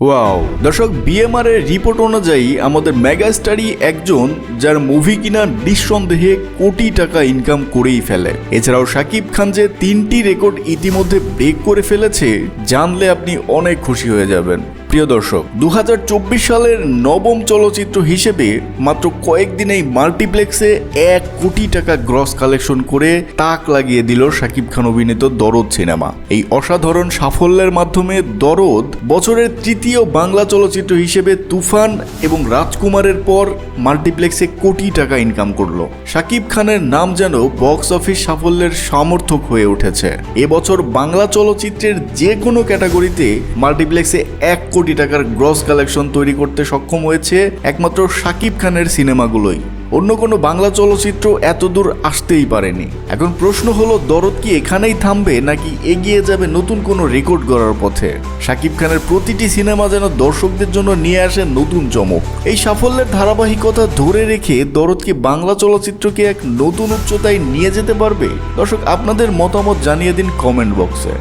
Wow দর্শক BMR এর report অনুযায়ী আমাদের মেগাস্টারই একজন যার মুভি কিনা নিঃসন্দেহে কোটি টাকা ইনকাম করেই ফেলে। এছাড়াও শাকিব খান যে তিনটি রেকর্ড ইতিমধ্যে ব্রেক করে ফেলেছে, জানলে আপনি অনেক খুশি হয়ে যাবেন। প্রিয় দর্শক দু হাজার চব্বিশ সালের নবম চলচ্চিত্র হিসেবে মাত্র কয়েকদিনেই মাল্টিপ্লেক্সে এক কোটি টাকা গ্রস কালেকশন করে তাক লাগিয়ে দিল শাকিব খান অভিনীত দরদ সিনেমা। এই অসাধারণ সাফল্যের মাধ্যমে দরদ বছরের তৃতীয় বাংলা চলচ্চিত্র হিসেবে তুফান এবং রাজকুমারের পর মাল্টিপ্লেক্সে কোটি টাকা ইনকাম করল। শাকিব খানের নাম যেন বক্স অফিস সাফল্যের সমর্থক হয়ে উঠেছে। এবছর বাংলা চলচ্চিত্রের যে কোনো ক্যাটাগরিতে মাল্টিপ্লেক্সে এক কোটি টাকার গ্রস কালেকশন তৈরি করতে সক্ষম হয়েছে একমাত্র শাকিব খানের সিনেমাগুলোই। অন্য কোনো বাংলা চলচ্চিত্র এত দূর আসতেই পারেনি। এখন প্রশ্ন হলো, দরদ কি এখানেই থামবে নাকি এগিয়ে যাবে নতুন কোনো রেকর্ড গড়ার পথে? শাকিব খানের প্রতিটি সিনেমা যেন দর্শকদের জন্য নিয়ে আসে নতুন চমক। এই সাফল্যের ধারাবাহিকতা ধরে রেখে দরদ কি বাংলা চলচ্চিত্রকে এক নতুন উচ্চতায় নিয়ে যেতে পারবে? দর্শক, আপনাদের মতামত জানিয়ে দিন কমেন্ট বক্সে।